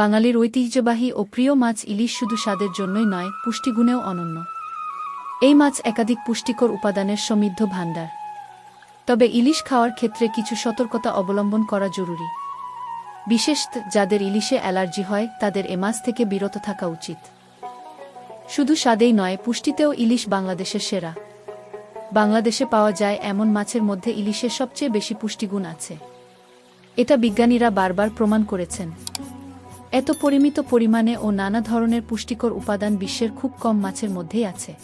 বাঙালির ঐতিহ্যবাহী ও প্রিয় মাছ ইলিশ শুধু স্বাদের জন্যই নয়, পুষ্টিগুণেও অনন্য। এই মাছ একাধিক পুষ্টিকর উপাদানের সমৃদ্ধ ভাণ্ডার। তবে ইলিশ খাওয়ার ক্ষেত্রে কিছু সতর্কতা অবলম্বন করা জরুরি। বিশেষ যাদের ইলিশে অ্যালার্জি হয়, তাদের এ মাছ থেকে বিরত থাকা উচিত। শুধু স্বাদেই নয়, পুষ্টিতেও ইলিশ বাংলাদেশের সেরা। বাংলাদেশে পাওয়া যায় এমন মাছের মধ্যে ইলিশের সবচেয়ে বেশি পুষ্টিগুণ আছে। এটা বিজ্ঞানীরা বারবার প্রমাণ করেছেন। এত পরিমিত পরিমাণে ও নানা ধরনের পুষ্টিকর উপাদান বিশ্বের খুব কম মাছের মধ্যেই আছে।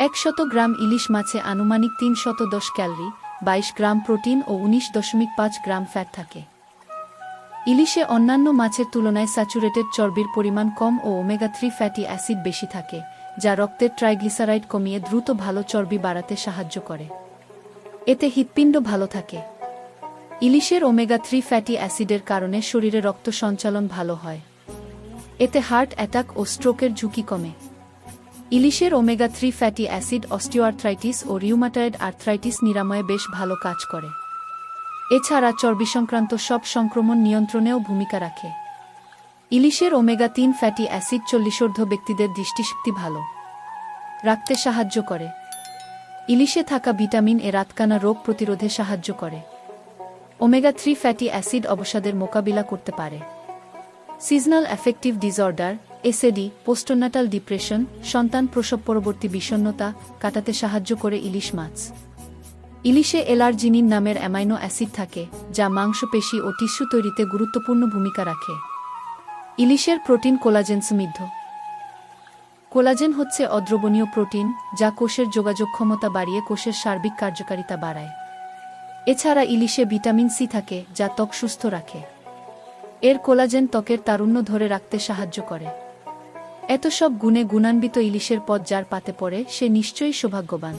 একশত গ্রাম ইলিশ মাছে আনুমানিক তিন শত দশ ক্যালরি, বাইশ গ্রাম প্রোটিন ও উনিশ দশমিক পাঁচ গ্রাম ফ্যাট থাকে। ইলিশে অন্যান্য মাছের তুলনায় স্যাচুরেটেড চর্বির পরিমাণ কম ও ওমেগা থ্রি ফ্যাটি অ্যাসিড বেশি থাকে, যা রক্তের ট্রাইগ্লিসারাইড কমিয়ে দ্রুত ভালো চর্বি বাড়াতে সাহায্য করে। এতে হৃৎপিণ্ড ভালো থাকে। ইলিশের ওমেগা থ্রি ফ্যাটি অ্যাসিডের কারণে শরীরে রক্ত সঞ্চালন ভালো হয়। এতে হার্ট অ্যাটাক ও স্ট্রোকের ঝুঁকি কমে। ইলিশের omega three fatty acid osteoarthritis ও রিউমাটয়েড আর্থ্রাইটিস নিরাময়ে বেশ ভালো কাজ করে। এছাড়া চর্বি সংক্রান্ত সব সংক্রমণ নিয়ন্ত্রণেও ভূমিকা রাখে। ইলিশের ওমেগা তিন ফ্যাটি অ্যাসিড চল্লিশোর্ধ ব্যক্তিদের দৃষ্টিশক্তি ভালো। রাখতে সাহায্য করে। ইলিশে থাকা ভিটামিন এ রাতকানা রোগ প্রতিরোধে সাহায্য করে। ওমেগা থ্রি ফ্যাটি অ্যাসিড অবসাদের মোকাবিলা করতে পারে। Seasonal affective disorder, SAD, postnatal depression, সন্তান প্রসব পরবর্তী বিষণ্নতা কাটাতে সাহায্য করে ইলিশ মাছ। ইলিশে এলার্জিনিন নামের অ্যামাইনো অ্যাসিড থাকে, যা মাংসপেশি ও টিস্যু তৈরিতে গুরুত্বপূর্ণ ভূমিকা রাখে। ইলিশের প্রোটিন কোলাজেন সমৃদ্ধ। কোলাজেন হচ্ছে অদ্রবণীয় প্রোটিন, যা কোষের যোগাযোগ ক্ষমতা বাড়িয়ে কোষের সার্বিক কার্যকারিতা বাড়ায়। এছাড়া ইলিশে ভিটামিন সি থাকে, যা ত্বক সুস্থ রাখে। এর কোলাজেন ত্বকের তারুণ্য ধরে রাখতে সাহায্য করে। এত সব গুণে গুণান্বিত ইলিশের পদ যার পাতে পড়ে, সে নিশ্চয়ই সৌভাগ্যবান।